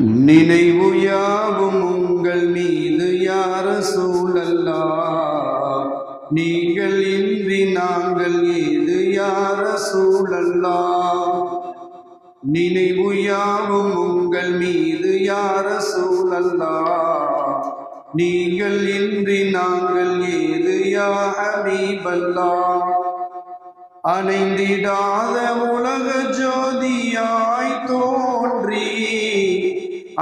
நினைவு யாவும் உங்கள் மீது யார சூழல்லா? நீங்கள் இன்றி நாங்கள் ஏது யார சூழல்லா? நினைவு யாவும் உங்கள் மீது யார சூழல்லா? நீங்கள் இன்றி நாங்கள் ஏது யா ஹபீபல்லா? அணைந்திடாத உலக ஜோதி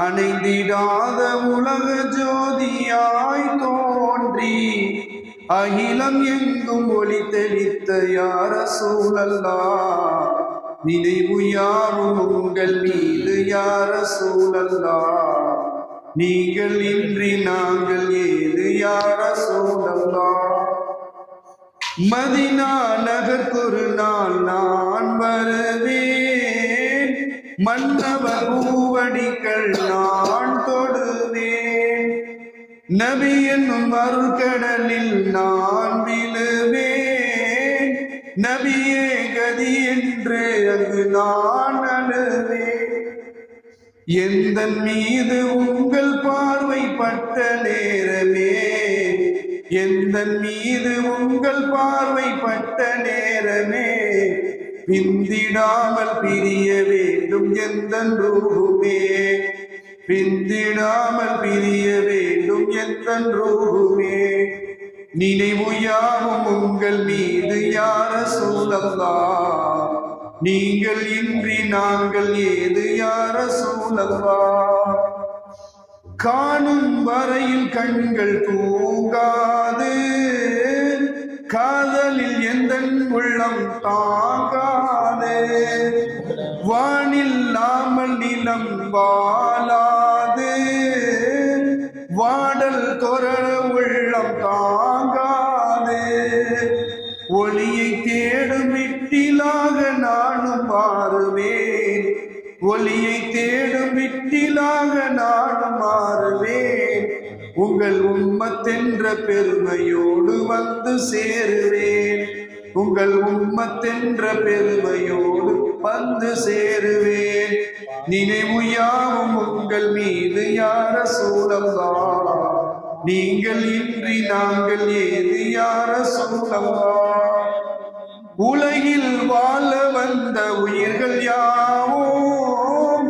அணைந்திடாத உலக ஜோதியாய் தோன்றி அகிலம் எங்கும் ஒளி தெளித்த யார சூழல்லா நினைவு யாரும் உங்கள் மீது யார சூழல்லா நீங்கள் இன்றி நாங்கள் ஏது யார சூழல்லா மதினா நகர் நாள் மன்னவர் பூவடிகள் நான் தொடுவேன். நபி என்னும் மறுக்கடலில் நான் விழுவேன். நபியே கதி என்று அங்கு நான் அழுவேன். எந்த மீது உங்கள் பார்வை பட்ட நேரமே? எந்த மீது உங்கள் பார்வை பட்ட நேரமே? பிந்திடாமல் பிரிய வேண்டும் எந்த ரூபுமே. பிந்திடாமல் பிரிய வேண்டும் எந்த ரூபுமே. நினைவு யாவும் உங்கள் மீது யார சூழல்லா நீங்கள் இன்றி நாங்கள் ஏது யார சூழல்லா காணும் வரையில் கண்கள் தூங்காது. காதலில் எந்த உள்ளம் தான் வானில்லாமல் நிலம் வாழாது. வாடல் தொரண உள்ளம் தாங்காது. ஒளியை தேடும் விட்டிலாக நானும் மாறுவேன். ஒளியை தேடும் விட்டிலாக நானும் மாறுவேன். உங்கள் உம்மத்தென்ற பெருமையோடு வந்து சேருவேன். உங்கள் உம்மத்தென்ற பெருமையோடு வந்து சேருவேன். நினைவு யாவும் உங்கள் மீது யார சூழல்லா நீங்கள் இன்றி நாங்கள் ஏது யார சூழல்லா உலகில் வாழ வந்த உயிர்கள் யாவும்?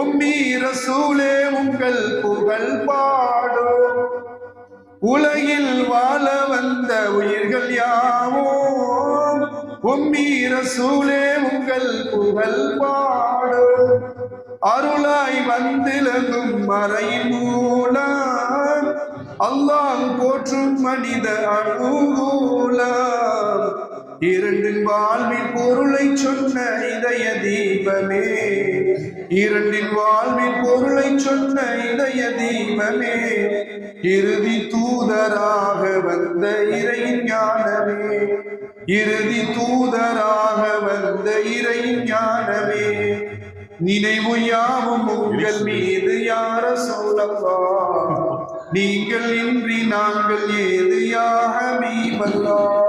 உம்மீர சூழே உங்கள் புகழ் பாடும். உலகில் வாழ யாவும் சூழே உங்கள் புகழ் பாடும். அருளாய் வந்திலங்கும் மறை மூலம். அல்லாஹ் போற்றும் மனித அனுகூலம் இரண்டின் வாழ்வின் பொருளை சொன்ன இதய தீபமே. இரண்டின் வாழ்வின் பொருளை சொன்ன இதய தீபமே. இறுதி தூதராக வந்த இறையின் ஞானமே. இறுதி தூதராக வந்த இறையின் ஞானமே. நினைவு யாவும் உங்கள் மீது யார சொல்லவா நீங்கள் இன்றி நாங்கள் ஏது யாக மீபல்லா